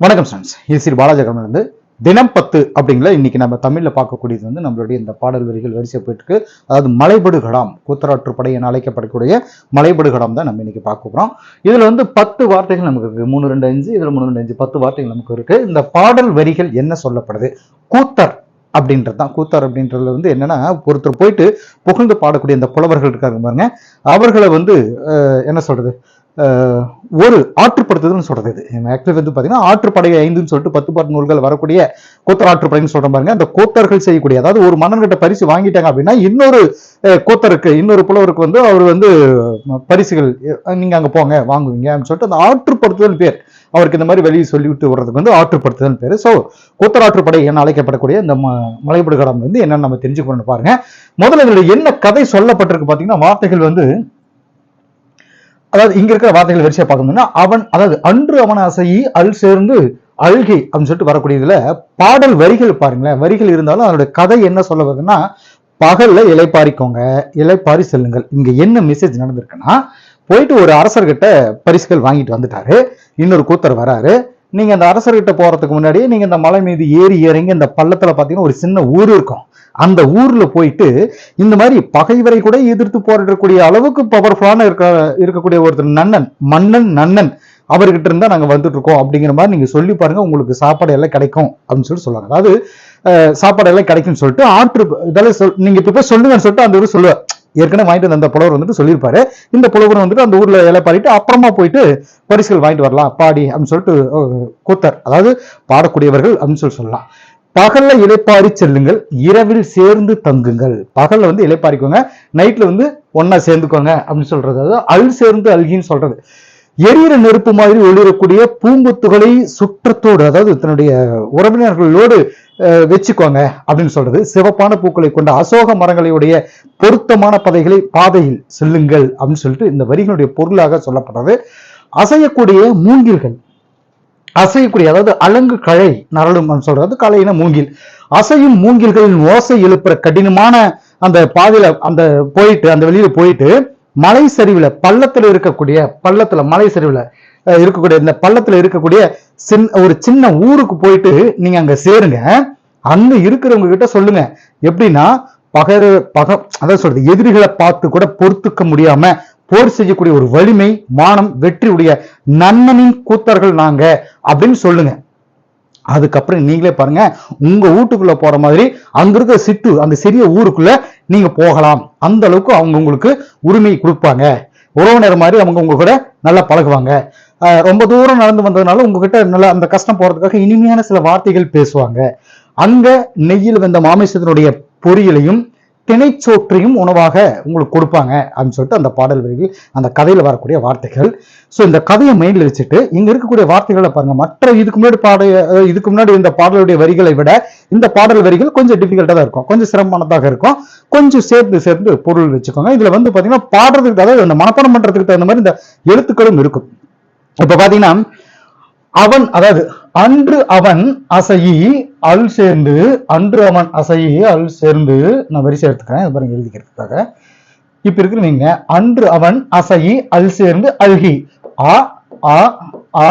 வணக்கம் ஸ்டூடெண்ட்ஸ் இது ஸ்ரீ பாலாஜகரம் இருந்து தினம் பத்து அப்படிங்கிற இன்னைக்கு நம்ம தமிழில் பார்க்கக்கூடியது வந்து நம்மளுடைய இந்த பாடல் வரிகள் வரிசை போயிட்டு அதாவது மலைபடுகடாம் கூத்தராற்று படை என அழைக்கப்படக்கூடிய மலைபடுகடாம் தான் நம்ம இன்னைக்கு பார்க்க போகிறோம் இதில் வந்து பத்து வார்த்தைகள் நமக்கு இருக்குது மூணு ரெண்டு அஞ்சு இதில் மூணு ரெண்டு அஞ்சு பத்து வார்த்தைகள் நமக்கு இருக்குது இந்த பாடல் வரிகள் என்ன சொல்லப்படுது? கூத்தர் அப்படின்றது தான். கூத்தர் அப்படின்றதுல வந்து என்னன்னா ஒருத்தர் போயிட்டு புகழ்ந்து பாடக்கூடிய இந்த புலவர்கள் இருக்காங்க பாருங்க. அவர்களை வந்து என்ன சொல்றது? ஒரு ஆற்றுப்படுத்துதல்னு சொல்றது இது. ஆக்சுவலி வந்து பார்த்தீங்கன்னா ஆற்றுப்படை ஐந்துன்னு சொல்லிட்டு பத்து பாட்டு நூல்கள் வரக்கூடிய கோத்தர் ஆற்றுப்படைன்னு சொல்ற பாருங்க. அந்த கோத்தர்கள் செய்யக்கூடிய அதாவது ஒரு மன்னன்கிட்ட பரிசு வாங்கிட்டாங்க அப்படின்னா இன்னொரு கோத்தருக்கு இன்னொரு புலவருக்கு வந்து அவர் வந்து பரிசுகள் நீங்க அங்க போங்க வாங்குவீங்க அப்படின்னு சொல்லிட்டு அந்த ஆற்றுப்படுத்துதல் பேர் அவருக்கு இந்த மாதிரி வெளியே சொல்லிவிட்டு விடுறதுக்கு வந்து ஆற்றுப்படுத்துதல் பேர். ஸோ கூத்தராற்றுப்படை என அழைக்கப்படக்கூடிய இந்த மலைப்படுகடம் வந்து என்னன்னு நம்ம தெரிஞ்சுக்கணும்னு பாருங்க. முதல்ல இதில் என்ன கதை சொல்லப்பட்டிருக்கு பார்த்தீங்கன்னா வார்த்தைகள் வந்து அதாவது இங்க இருக்கிற வார்த்தைகள் வரிசையா பார்க்கணும்னா அவன் அதாவது அன்று அவன் அசையி அல் சேர்ந்து அல்கி அப்படின்னு சொல்லிட்டு வரக்கூடியதுல பாடல் வரிகள் பாருங்களேன். வரிகள் இருந்தாலும் அதோட கதை என்ன சொல்ல வருதுன்னா பகல்ல இலைப்பாரிக்கோங்க இலைப்பாரி செல்லுங்கள். இங்க என்ன மெசேஜ் நடந்திருக்குன்னா போயிட்டு ஒரு அரசர்கிட்ட பரிசுகள் வாங்கிட்டு வந்துட்டாரு. இன்னொரு கூத்தர் வராரு. நீங்க அந்த அரசர்கிட்ட போறதுக்கு முன்னாடியே நீங்க இந்த மலை மீது ஏறி இறங்கி இந்த பள்ளத்துல பாத்தீங்கன்னா ஒரு சின்ன ஊர் இருக்கும். அந்த ஊர்ல போயிட்டு இந்த மாதிரி பகைவரை கூட எதிர்த்து போராடக்கூடிய அளவுக்கு பவர்ஃபுல்லான இருக்க இருக்கக்கூடிய ஒருத்தர் நன்னன் மன்னன் நன்னன் அவர்கிட்ட இருந்தா நாங்க வந்துட்டு இருக்கோம் அப்படிங்கிற மாதிரி நீங்க சொல்லி பாருங்க உங்களுக்கு சாப்பாடு எல்லாம் கிடைக்கும் அப்படின்னு சொல்லிட்டு சொல்லுவாங்க அதாவது சாப்பாடு எல்லாம் கிடைக்கும்னு சொல்லிட்டு ஆற்று இதெல்லாம் சொல் நீங்க இப்ப போய் சொல்லுங்கன்னு சொல்லிட்டு அந்த ஊர் சொல்லுவேன் ஏற்கனவே வாங்கிட்டு வந்த அந்த புலவர் வந்துட்டு சொல்லியிருப்பாரு. இந்த புலவர் வந்துட்டு அந்த ஊர்ல இலை பாடிட்டு அப்புறமா போயிட்டு பரிசுகள் வாங்கிட்டு வரலாம் பாடி அப்படின்னு சொல்லிட்டு கூத்தர். அதாவது பாடக்கூடியவர்கள் அப்படின்னு சொல்லி சொல்லலாம். பகல்ல இலைப்பாரி செல்லுங்கள் இரவில் சேர்ந்து தங்குங்கள். பகல்ல வந்து இலைப்பாரிக்கோங்க நைட்ல வந்து ஒன்னா சேர்ந்துக்கோங்க அப்படின்னு சொல்றது. அதாவது அல் சேர்ந்து அல்கின்னு சொல்றது. எரியிற நெருப்பு மாதிரி ஒளிரக்கூடிய பூங்கொத்துகளை சுற்றத்தோடு அதாவது தன்னுடைய உறவினர்களோடு வச்சுக்கோங்க அப்படின்னு சொல்றது. சிவப்பான பூக்களை கொண்ட அசோக மரங்களுடைய பொருத்தமான பதைகளை பாதையில் செல்லுங்கள் அப்படின்னு சொல்லிட்டு இந்த வரிகளுடைய பொருளாக சொல்லப்படுறது. அசையக்கூடிய மூங்கில்கள். அசையக்கூடிய அதாவது அலங்கு கழை நரளும் சொல்றது கலையின மூங்கில். அசையும் மூங்கில்களின் ஓசை எழுப்புற கடினமான அந்த பாதையில அந்த போயிட்டு அந்த வெளியில போயிட்டு மலை சரிவுல பள்ளத்துல இருக்கக்கூடிய பள்ளத்துல மலை சரிவுல இருக்கக்கூடிய இந்த பள்ளத்துல இருக்கக்கூடிய சின்ன ஒரு சின்ன ஊருக்கு போயிட்டு நீங்க அங்க சேருங்க. அங்க இருக்கிறவங்க கிட்ட சொல்லுங்க. எப்படின்னா பகர பக அதான் சொல்றது எதிரிகளை பார்த்து கூட பொறுத்துக்க முடியாம போர் செய்யக்கூடிய ஒரு வலிமை மானம் வெற்றியுடைய நன்மனின் நன்னனின் கூத்தர்கள் நாங்க அப்படின்னு சொல்லுங்க. அதுக்கப்புறம் நீங்களே பாருங்க உங்க வீட்டுக்குள்ள போற மாதிரி அங்க இருக்கிற சிட்டு அந்த சிறிய ஊருக்குள்ள நீங்க போகலாம். அந்த அளவுக்கு அவங்க உங்களுக்கு உரிமை கொடுப்பாங்க. உறவினர் மாதிரி அவங்க உங்க கூட நல்லா பழகுவாங்க. ரொம்ப தூரம் நடந்து வந்ததுனால உங்ககிட்ட நல்லா அந்த கஷ்டம் போறதுக்காக இனிமையான சில வார்த்தைகள் பேசுவாங்க. அங்க நெய்யில் வந்த மாமிசத்தினுடைய பொரியலையும் திணைச்சோற்றையும் உணவாக உங்களுக்கு கொடுப்பாங்க அப்படின்னு சொல்லிட்டு அந்த பாடல் வரிகள் அந்த கதையில் வரக்கூடிய வார்த்தைகள். ஸோ இந்த கதையை மைண்டில் வச்சுட்டு இங்கே இருக்கக்கூடிய வார்த்தைகளை பாருங்கள் மற்ற இதுக்கு முன்னாடி பாட இதுக்கு முன்னாடி இந்த பாடலுடைய வரிகளை விட இந்த பாடல் வரிகள் கொஞ்சம் டிஃபிகல்ட்டாக தான் இருக்கும். கொஞ்சம் சிரமமானதாக இருக்கும். கொஞ்சம் சேர்ந்து சேர்ந்து பொருள் வச்சுக்கோங்க. இதில் வந்து பார்த்தீங்கன்னா பாடுறதுக்கு அதாவது அந்த மனப்பாடம் பண்ணுறதுக்கு தகுந்த மாதிரி இந்த எழுத்துக்களும் இருக்கும். இப்போ பார்த்தீங்கன்னா அவன் அதாவது அன்று அவன் அசையி அல் சேர்ந்து அன்று அவன் அசையி அல் சேர்ந்து நான் வரிசை எடுத்துக்கிறேன் பாருங்க எழுதிக்கிறதுக்காக. இப்ப இருக்கிறவங்க அன்று அவன் அசையி அல் சேர்ந்து அல்கி ஆ ஆ ஆ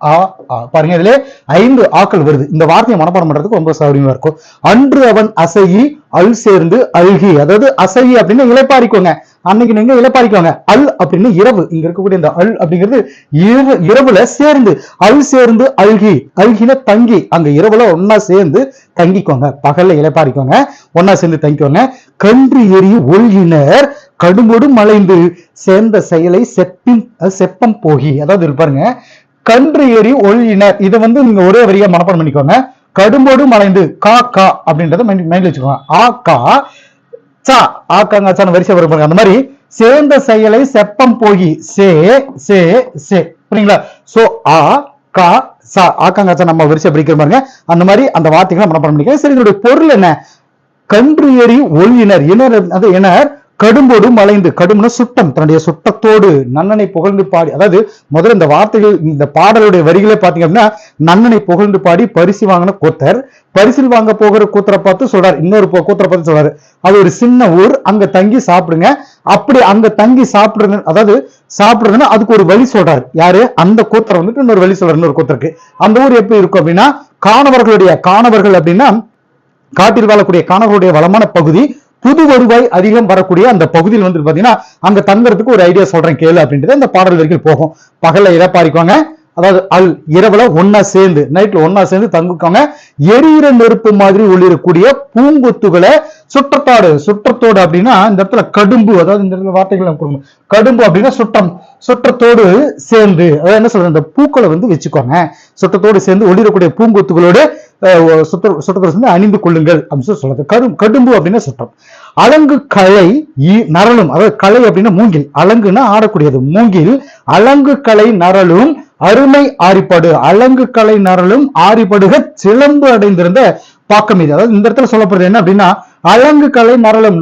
ஆ ஆ. பாருங்க இதுல ஐந்து ஆக்கள் வருது. இந்த வார்த்தையை மனப்பாடம் பண்றதுக்கு ரொம்ப சௌரியமா இருக்கும். அன்று அவன் அசையி அல் சேர்ந்து அல்கி அதாவது அசையி அப்படின்னு இழைப்பாரிக்கோங்க அன்னைக்கு நீங்க இலைப்பாரிக்கோங்க அல் அப்படின்னு இரவு. இங்க இருக்கக்கூடிய இந்த அல் அப்படிங்கிறது இரவு இரவுல சேர்ந்து அல் சேர்ந்து அல்கி அல்கின தங்கி. அங்க இரவுல ஒன்னா சேர்ந்து தங்கிக்கோங்க. பகல்ல இலைப்பாரிக்கோங்க ஒன்னா சேர்ந்து தங்கிக்கோங்க. கன்று எரி ஒழுகினர் கடுமொடு மலைந்து சேர்ந்த செயலை செப்பின் செப்பம் போகி. அதாவது பாருங்க. கன்று எரி ஒழுகினர் இதை வந்து நீங்க ஒரே வரியா மனப்பாடம் பண்ணிக்கோங்க. கடும்போடு மலைந்து கா கா அப்படின்றத மைண்ட் வச்சுக்கோங்க. ஆ கா சா ஆக்காங்க சான வரிசை வரும் அந்த மாதிரி சேர்ந்த செயலை செப்பம் போகி சே சே சே. புரியுங்களா? சோ ஆ கா சா ஆக்காங்க நம்ம வரிசை பிடிக்கிற பாருங்க. அந்த மாதிரி அந்த வார்த்தைகளை பண்ண பண்ணிக்கிறேன் சரி இதனுடைய பொருள் என்ன? கன்று எறி ஒளியினர் இனர் அது இனர். கடும்போடு மலைந்து கடும்னா சுட்டம் தன்னுடைய சுட்டத்தோடு நன்னனை புகழ்ந்து பாடி அதாவது முதல்ல இந்த வார்த்தைகள் இந்த பாடலுடைய வரிகளே பாத்தீங்க அப்படின்னா நன்னனை புகழ்ந்து பாடி பரிசு வாங்கின கூத்தர். பரிசில் வாங்க போகிற கூத்தரை பார்த்து சொல்றாரு. இன்னொரு கூத்தரை பார்த்து சொல்றாரு. அது ஒரு சின்ன ஊர் அங்க தங்கி சாப்பிடுங்க. அப்படி அங்க தங்கி சாப்பிடுறது அதாவது சாப்பிடுறதுன்னா அதுக்கு ஒரு வழி சொல்றாரு. யாரு? அந்த கூத்தரை வந்துட்டு இன்னொரு வழி சொல்றாரு இன்னொரு கூத்தருக்கு. அந்த ஊர் எப்படி இருக்கும் அப்படின்னா காணவர்களுடைய காணவர்கள் அப்படின்னா காட்டில் வாழக்கூடிய காணவர்களுடைய வளமான பகுதி புது வருவாய் அதிகம் வரக்கூடிய அந்த பகுதியில் வந்து பாத்தீங்கன்னா அங்க தங்குறதுக்கு ஒரு ஐடியா சொல்றேன் கேளு அப்படின்றது அந்த பாடல் வரைக்கும் போகும். பகல்ல இறப்பாரிக்குவாங்க அதாவது அல் இரவுல ஒன்னா சேர்ந்து நைட்ல ஒன்னா சேர்ந்து தங்குக்காங்க எரியிற நெருப்பு மாதிரி ஒளிரக்கூடிய பூங்கொத்துகளை சுற்றத்தாடு சுற்றத்தோடு அப்படின்னா இந்த இடத்துல கடும்பு அதாவது இந்த இடத்துல வார்த்தைகள் கொடுங்க. கடும்பு அப்படின்னா சுற்றம் சுற்றத்தோடு சேர்ந்து அதாவது என்ன சொல்றது இந்த பூக்களை வந்து வச்சுக்கோங்க. சுற்றத்தோடு சேர்ந்து ஒளிரக்கூடிய பூங்கொத்துகளோடு சுற்று சுற்றத்தோடு அணிந்து கொள்ளுங்கள் அப்படின்னு சொல்லி சொல்றது. கடும் கடும்பு அப்படின்னா சுற்றம். அலங்கு கலை நரலும் அதாவது கலை அப்படின்னா மூங்கில். அலங்குன்னா ஆடக்கூடியது. மூங்கில் அலங்கு கலை நரலும் அருமை ஆரிப்படு. அலங்கு கலை நரலும் ஆரிப்படுக சிலம்பு அடைந்திருந்த பாக்கம் இது. அதாவது இந்த இடத்துல சொல்லப்படுறது என்ன அப்படின்னா அலங்கு கலை நரலும்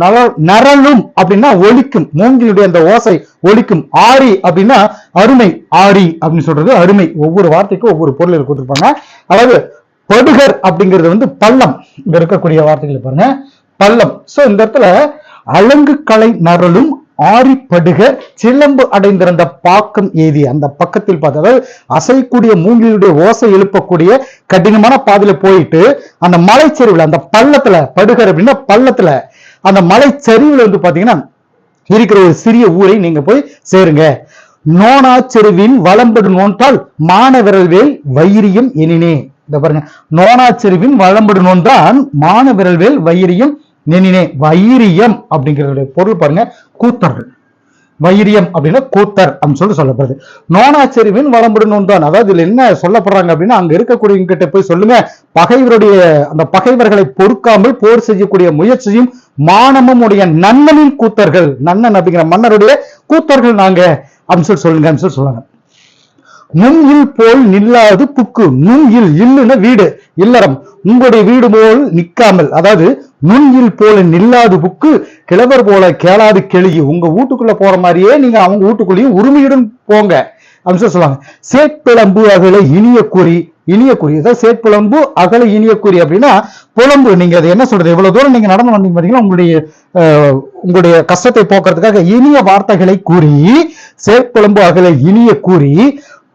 நரலும் அப்படின்னா ஒலிக்கும். மூங்கிலுடைய அந்த ஓசை ஒலிக்கும். ஆரி அப்படின்னா அருமை ஆரி அப்படின்னு சொல்றது அருமை. ஒவ்வொரு வார்த்தைக்கும் ஒவ்வொரு பொருள் கொடுத்துருப்பாங்க. அதாவது படுகர் அப்படிங்கிறது வந்து பள்ளம். இங்க இருக்கக்கூடிய வார்த்தைகளை பாருங்க. பள்ளம். சோ இந்த இடத்துல அலங்கு கலை நரலும் ஆரிப்படுக சிலம்பு அடைந்திருந்த பாக்கம் ஏதி அந்த பக்கத்தில் பார்த்து அதாவது அசைக்கூடிய மூங்கிலுடைய ஓசை எழுப்பக்கூடிய கடினமான பாதையில போயிட்டு அந்த மலைச்சரிவுல அந்த பள்ளத்துல படுகர் அப்படின்னா பள்ளத்துல அந்த மலைச்சரிவுல வந்து பாத்தீங்கன்னா இருக்கிற ஒரு சிறிய ஊரை நீங்க போய் சேருங்க. நோனாச்செருவின் வளம்படு நோன்றால் மானவிரல் வேல் வைரியம் எனினே. இந்த பாருங்க. நோனாச்செருவின் வளம்படு நோன்றான் மான விரல்வேல் வைரியம் நெனினே வைரியம் அப்படிங்கிறதுடைய பொருள் பாருங்க கூத்தர்கள். வைரியம் அப்படின்னா கூத்தர் அப்படின்னு சொல்லி சொல்லப்படுது. நோனாச்செருவின் வளம்படு நோன்றான். அதாவது இதுல என்ன சொல்லப்படுறாங்க அப்படின்னா அங்க இருக்கக்கூடியவங்க கிட்ட போய் சொல்லுங்க பகைவருடைய அந்த பகைவர்களை பொறுக்காமல் போர் செய்யக்கூடிய முயற்சியும் மானமும் உடைய நன்னனின் கூத்தர்கள் நன்னன் அப்படிங்கிற மன்னருடைய கூத்தர்கள் நாங்க அப்படின்னு சொல்லி சொல்லுங்க அப்படின்னு சொல்லி சொல்லுவாங்க நுண்இல் போல் நில்லாது புக்கு. நுண்இல் இல்லுன வீடு இல்லறம். உங்களுடைய வீடு போல் நிக்காமல் அதாவது நுண்இல் போல நில்லாது புக்கு கிழவர் போல கேளாது கெளியு உங்க வீட்டுக்குள்ள போற மாதிரியே நீங்க அவங்க வீட்டுக்குள்ளேயும் உரிமையுடன் போங்க. அப்படின்னு சொல்லி சொல்லுவாங்க. சேட்பிளம்பு அகல இனிய குறி இனிய குறி. அதாவது சேட்பிளம்பு அகல இனிய குறி அப்படின்னா புலம்பு. நீங்க அதை என்ன சொல்றது? இவ்வளவு தூரம் நீங்க நடந்து வந்தீங்க பாத்தீங்கன்னா உங்களுடைய அஹ், உங்களுடைய கஷ்டத்தை போக்குறதுக்காக இனிய வார்த்தைகளை கூறி சேட்பிளம்பு அகல இனிய கூறி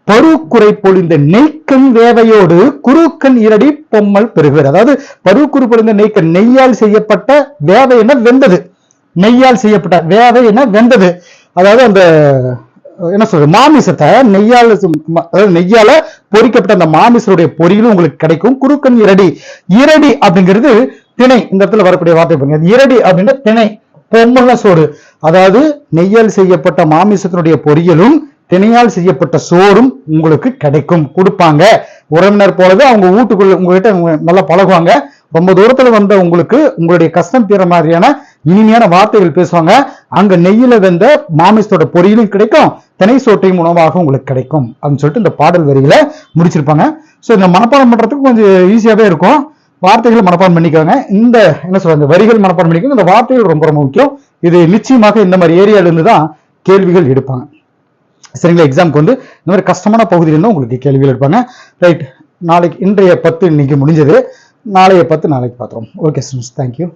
பருக்குறை பொழிந்த நெய்க்கண் வேவையோடு குருக்கண் இரடி பொம்மல் பெறுகிறார். அதாவது பருக்குறு பொழிந்த நெய்க்கண் நெய்யால் செய்யப்பட்ட வேவை என்ன? வெந்தது. நெய்யால் செய்யப்பட்ட வேவை என்ன? வெந்தது. அதாவது அந்த என்ன சொல்றது? மாமிசத்தை நெய்யால அதாவது நெய்யால பொறிக்கப்பட்ட அந்த மாமிசருடைய பொரியலும் உங்களுக்கு கிடைக்கும். குருக்கன் இரடி. இரடி அப்படிங்கிறது திணை. இந்த இடத்துல வரக்கூடிய வார்த்தை பாருங்க. இரடி அப்படின்னா திணை. பொம்மல சோறு. அதாவது நெய்யால் செய்யப்பட்ட மாமிசத்தினுடைய பொரியலும் திணையால் செய்யப்பட்ட சோறும் உங்களுக்கு கிடைக்கும். கொடுப்பாங்க. உறவினர் போலவே அவங்க வீட்டுக்குள்ள உங்ககிட்ட நல்லா பழகுவாங்க. ரொம்ப தூரத்துல வந்த உங்களுக்கு உங்களுடைய கஷ்டம் தீர மாதிரியான இனிமையான வார்த்தைகள் பேசுவாங்க. அங்க நெய்யில வெந்த மாமிசத்தோட பொரியலும் கிடைக்கும். தினை சோட்டையும் உணவாக உங்களுக்கு கிடைக்கும். அப்படின்னு சொல்லிட்டு இந்த பாடல் வரிகளை முடிச்சிருப்பாங்க. ஸோ இந்த மனப்பாடம் பண்றதுக்கு கொஞ்சம் ஈஸியாவே இருக்கும். வார்த்தைகளை மனப்பாடம் பண்ணிக்கோங்க. இந்த என்ன சொல்றது இந்த வரிகள் மனப்பாடம் பண்ணிக்கோங்க. இந்த வார்த்தைகள் ரொம்ப ரொம்ப முக்கியம். இது நிச்சயமாக இந்த மாதிரி ஏரியால இருந்து தான் கேள்விகள் எடுப்பாங்க. சரிங்களா? எக்ஸாம்க்கு வந்து இந்த மாதிரி கஷ்டமான பகுதியிலிருந்து உங்களுக்கு கேள்விகள் எடுப்பாங்க. ரைட் நாளைக்கு இன்றைய பத்து இன்னைக்கு முடிஞ்சது. நாளைய பத்து நாளைக்கு பார்த்துருவோம் ஓகே ஸ்டூடெண்ட்ஸ் தேங்க்யூ